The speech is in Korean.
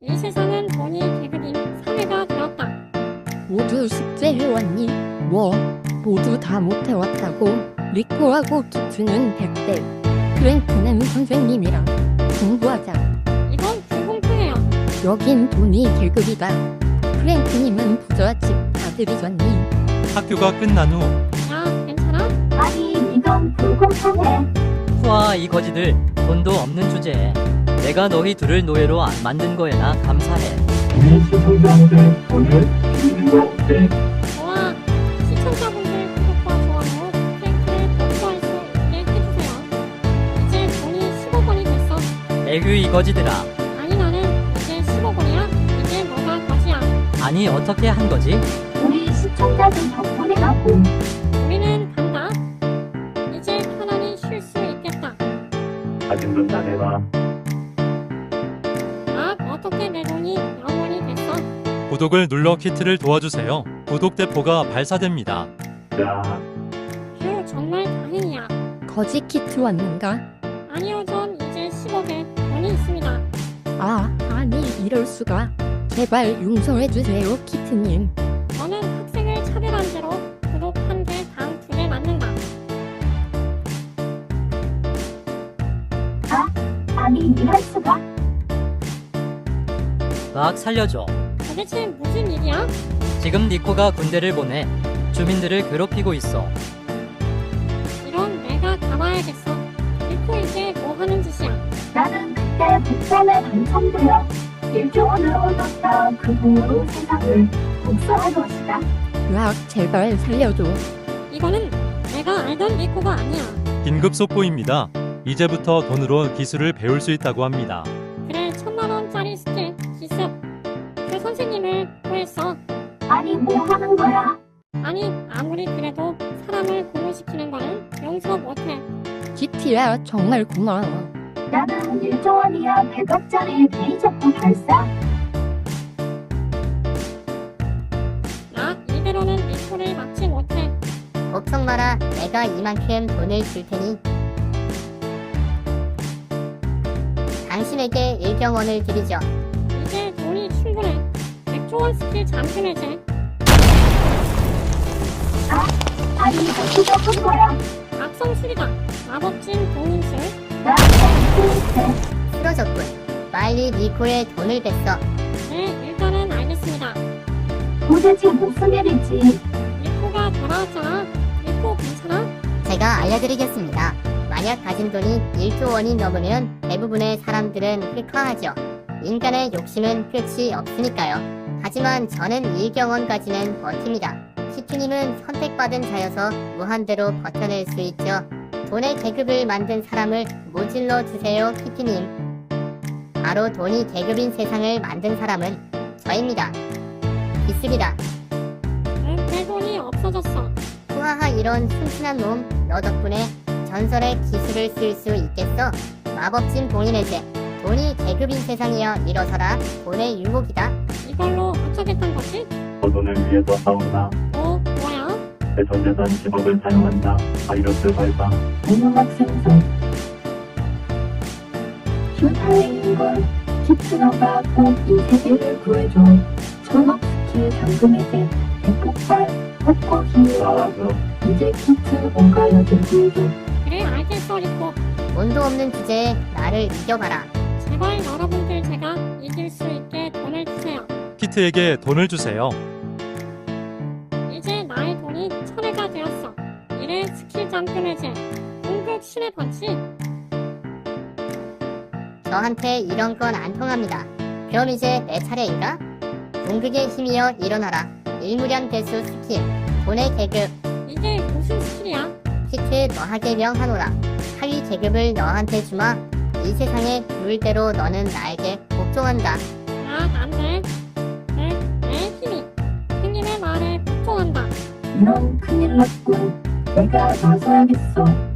이 세상은 돈이 계급인 사회가 되었다. 모두 숙제해왔니? 뭐 모두 다 못해왔다고 리코하고 키트는 100대 프랭크는 선생님이랑 공부하자 이건 불공평해요. 여긴 돈이 계급이다 프랭크님은 부잣집 아들이잖니 학교가 끝난 후 야, 괜찮아? 아니 이건 불공평해. 와, 이 거지들 돈도 없는 주제에 내가 너희 둘을 노예로 안 만든 거에나 감사해. 우리 시청자한테 돈을 드리는 거 어때? 좋아. 시청자분들 구독과 좋아요, 링크를 복구할 수 있게 해주세요. 이제 돈이 10억 원이 됐어. 에휴, 이 거지들아. 아니 나는 이제 10억 원이야. 이제 너가 거지야. 아니, 어떻게 한 거지? 우리 시청자들 덕분이라고. 돈다 내놔. 아, 어떻게 내 돈이 영원이 됐어? 구독을 눌러 키트를 도와주세요. 구독 대포가 발사됩니다. 자, 휴, 정말 다행이야. 거지 키트 왔는가? 아니요, 전 이제 10억에 돈이 있습니다. 아 아니 이럴 수가 제발 용서해 주세요 키트님 아니 이럴 수가. 막 살려줘. 도대체 무슨 일이야? 지금 니코가 군대를 보내 주민들을 괴롭히고 있어. 이런 내가 가봐야겠어. 리코 이게 뭐 하는 짓이야? 나는 그때 복권에 당첨되어 1조 원을 얻었다. 그 돈으로 세상을 복사할 것이다. 으악 제발 살려줘 이거는 내가 알던 리코가 아니야. 긴급 속보입니다. 이제부터 돈으로 기술을 배울 수 있다고 합니다. 그래, 천만 원짜리 스킬, 기습. 그 선생님을 구했어. 아니 뭐 하는 거야? 아니, 아무리 그래도 사람을 고문시키는 거는 용서 못해. 키트야 정말 고마워 나는 1조 원이야 100억짜리 레이저포 발사. 나 이대로는 리코를 막지 못해. 걱정 마라. 내가 이만큼 돈을 줄 테니. 당신에게 일경원을 드리죠. 이제 돈이 충분해. 100조 원 스킬 잠시 내제. 아니 어떻게 한 거야? 악성술이다. 마법진 동인술. 나 쓰러졌군. 빨리 니코의 돈을 뺐어. 네, 일단은 알겠습니다. 도대체 무슨 일이지? 리코가 돌아왔잖아. 리코 괜찮아? 제가 알려드리겠습니다. 만약 가진 돈이 1조 원이 넘으면 대부분의 사람들은 흑화하죠. 인간의 욕심은 끝이 없으니까요. 하지만 저는 일경원까지는 버팁니다. 시추님은 선택받은 자여서 무한대로 버텨낼 수 있죠. 돈의 계급을 만든 사람을 모질러 주세요, 키티님. 바로 돈이 계급인 세상을 만든 사람은 저입니다. 기습이다. 응, 내 돈이 없어졌어. 후하하 이런 순순한 놈, 너 덕분에 전설의 기술을 쓸 수 있겠어. 마법진 봉인해제. 돈이 계급인 세상이여 일어서라. 돈의 유혹이다. 이걸로 어쩌겠단 거지? 그 돈을 위해서 싸운다. 어, 뭐야? 내 전재산 10억을 사용한다. 바이러스 발사. 공명학 생성. 휴 다행인걸. 키트너가 꼭이 세계를 구해줘. 천억 스킬 잠금 해제. 대폭발. 알았어. 이제 키트 뭔가 여길 구해줘. 그래, 알겠어, 리코. 돈도 없는 주제에 나를 이겨봐라. 제발 여러분들 제가 이길 수 있게 돈을 주세요. 키트에게 돈을 주세요. 이제 나의 돈이 천 회가 되었어. 이래 스킬 잠금 해제. 공급 신의 펀치. 저한테 이런 건 안 통합니다. 그럼 이제 내 차례인가? 궁극의 힘이여 일어나라. 일무량 대수 스킬. 돈의 계급. 이게 무슨 스킬이야? 키트 너하게 명하노라. 하위 계급을 너한테 주마. 이 세상의 룰대로 너는 나에게 복종한다. 아, 안 돼. 내, 내 힘이. 형님의 말에 복종한다. 이런 큰일 났군. 내가 나서야겠어.